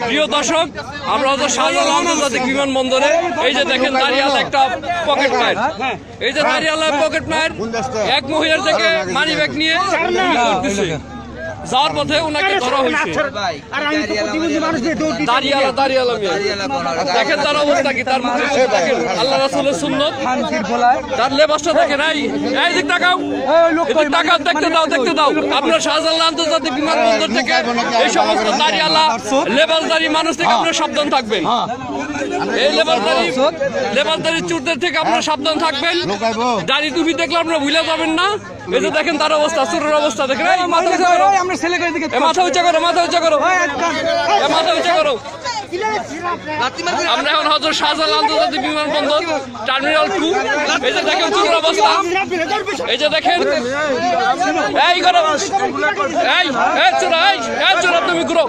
প্রিয় দর্শক আমরা হচ্ছে শাহজালাল আন্তর্জাতিক বিমানবন্দরে এই যে দেখেন দাঁড়িয়াল একটা পকেট মায়ের এই যে দাঁড়িয়াল পকেট মায়ের এক মহিলার থেকে মানি ব্যাগ নিয়ে যাওয়ার পথে ওনাকে ধরা হয়েছে। দাঁড়িয়ালা দাঁড়িয়ালা দেখেন তার অবস্থা কি তার মুখে চোখ দেখেন আল্লাহ রাসূলের সুন্নত। তার লেবাসটা দেখেন এই এই দিক তাকাও। এদিক তাকাও দেখতে দাও দেখতে দাও। আপনার শাহজালাল আন্তর্জাতিক বিমানবন্দর থেকে এই সমস্ত দাঁড়িয়ালা লেবাসদারি মানুষ থেকে আপনারা সাবধান থাকবেন। এই লেবাসদারি লেবাসদারি চুরদের থেকে আপনারা সাবধান থাকবেন। দাড়ি টুপি দেখলে আপনারা ভুলে যাবেন না। এই যে দেখেন তার অবস্থা চুরের অবস্থা দেখেন মাথা উঁচা করে। মাথা উঁচা করো মাথা উঁচা করো। মাথা উঁচা করো। আমরা এখন হজরত শাহজালাল আন্তর্জাতিক বিমানবন্দর টার্মিনাল টু এই যে দেখেন চুরের অবস্থা এই যে দেখেন এই করো এই এই চোরা এই এই চোরা তুমি ঘুরো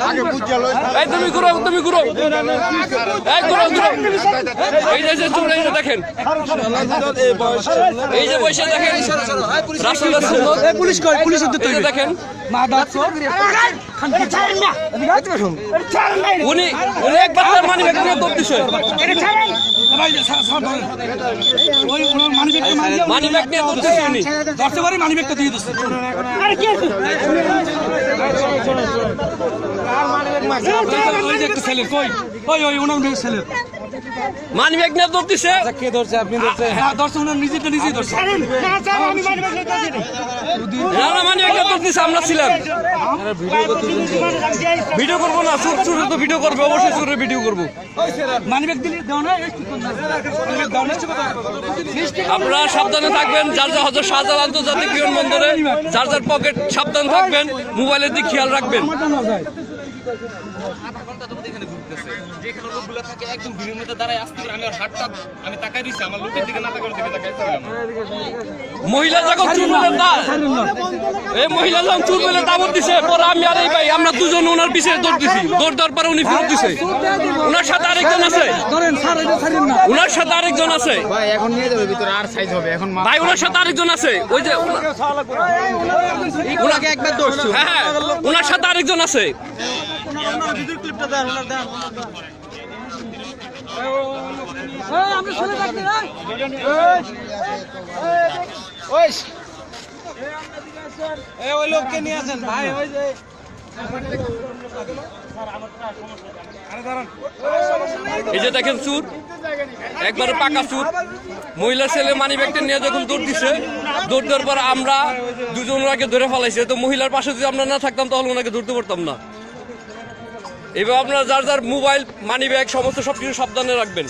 এই তুমি ঘুরো তুমি ঘুরো এই ঘুরো ঘুরো এই যে চোর এই যে দেখেন এই যে বসে দেখেন রাসূলের সুন্নত পুলিশ কই পুলিশ এই যে দেখেন উনি উনি একবার তার মানি ব্যাগ নিয়ে ওই ওনার মানি ব্যাগটা মারি মানি ব্যাগ নিয়ে উনি। ধরতে পারি মানি ব্যাগটা দিয়ে দিচ্ছে ওই যে একটা ছেলে কই? ওই ওই ওনার মেয়ে ছেলে মানি ব্যাগ নিয়ে দৌড় দিছে। কে ধরছে? আপনি ধরছে হ্যাঁ ধরছে ওনার নিজেটা নিজেই ধরছে। না না মানি ব্যাগ নিয়ে দিছে আমরা ছিলাম। ভিডিও করব না চুর চুরে তো ভিডিও করবে অবশ্যই চুরে ভিডিও করব। না আপনারা সাবধানে থাকবেন, যার যা হজর শাহজালাল আন্তর্জাতিক বিমানবন্দরে, যার যার পকেট সাবধান থাকবেন, মোবাইলের দিক খেয়াল রাখবেন। যেখানে লোকগুলো থাকে একদম ভিড়ের মধ্যে দাঁড়ায় আসতে পারে আমি আর হাতটা আমি তাকাই দিচ্ছি আমার লোকের দিকে না তাকানোর দিকে তাকাইতে মহিলা যখন চুর মেলে দা এই মহিলা যখন চুর মেলে দাবর দিছে পরে আমি আর এই ভাই আমরা দুজন ওনার পিছিয়ে দৌড় দিছি। দৌড় দেওয়ার পরে উনি ফেরত দিছে। ওনার সাথে আরেকজন আছে। ধরেন স্যার এটা ছাড়েন না। ওনার সাথে আরেকজন আছে। ভাই এখন নিয়ে যাবে ভিতরে আর সাইজ হবে এখন ভাই ওনার সাথে আরেকজন আছে। ওই যে ওনাকে একবার দোষছো হ্যাঁ ওনার সাথে আরেকজন আছে। এই যে। দেখেন চুর। একবারে পাকা চুর। মহিলা ছেলে মানি ব্যাগটা নিয়ে যখন দৌড় দিছে, দৌড় দেওয়ার পর আমরা দুজন ওনাকে ধরে ফেলাইছে। তো মহিলার পাশে যদি আমরা না থাকতাম, তাহলে ওনাকে ধরতে পারতাম না। এবার আপনারা যার যার মোবাইল মানি ব্যাগ সমস্ত সব কিছু সাবধানে রাখবেন।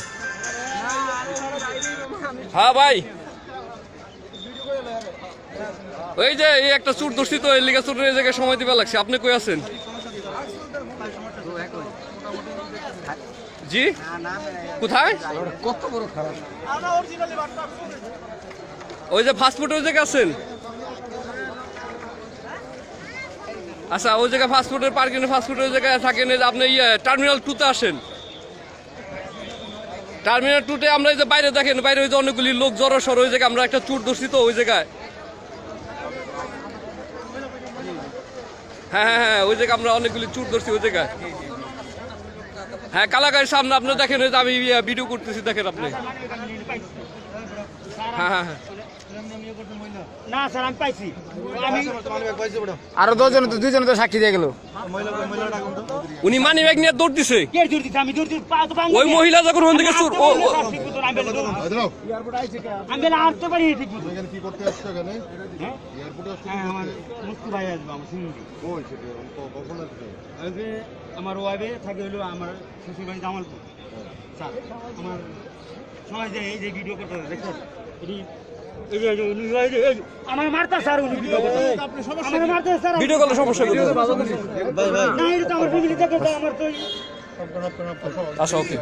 হ্যাঁ ভাই। ওই যে এই একটা চুর ধরছি তো এই লিগা চুরের এই জায়গায় সময় দিবা লাগছে। আপনি কই আছেন? জি? কোথায়? ওই যে ফাস্টফুড ওই জায়গায় আছেন? আচ্ছা ওই জায়গায় ফাস্টফুডের পার্কিং ফাস্টফুডের ওই জায়গায় থাকেন আপনি ইয়ে টার্মিনাল টুতে আসেন। টার্মিনাল টুতে আমরা এই যে বাইরে দেখেন, বাইরে ওই যে অনেকগুলি লোক জড়ো সর ওই জায়গায় আমরা একটা চুর দর্শিত তো, ওই জায়গায়। হ্যাঁ হ্যাঁ হ্যাঁ ওই জায়গায় আমরা অনেকগুলি চুর ধরছি, ওই জায়গায়। হ্যাঁ কালাগাড়ির সামনে আপনি দেখেন ওই আমি ভিডিও করতেছি দেখেন আপনি। হ্যাঁ হ্যাঁ হ্যাঁ। না স্যার পাইছি। আমি আরও দশজন তো সাক্ষী দিয়ে গেল। উনি মানি ব্যাগ নিয়ে দৌড় দিছে। ওই মহিলা যখন ওখান থেকে হ্যাঁ? এয়ারপোর্টে আমার ওয়াইফে থাকে হলো আমার শ্বশুর বাড়ি জামালপুর। স্যার আমার সবাই যে এই যে ভিডিও করতে দেখছেন? এটি আমার মারতা স্যার উনি ভিডিও করতে আমার মারতা স্যার ভিডিও করলে সমস্যা না এটা তো আমার ফ্যামিলি থেকে আমার তো আচ্ছা ওকে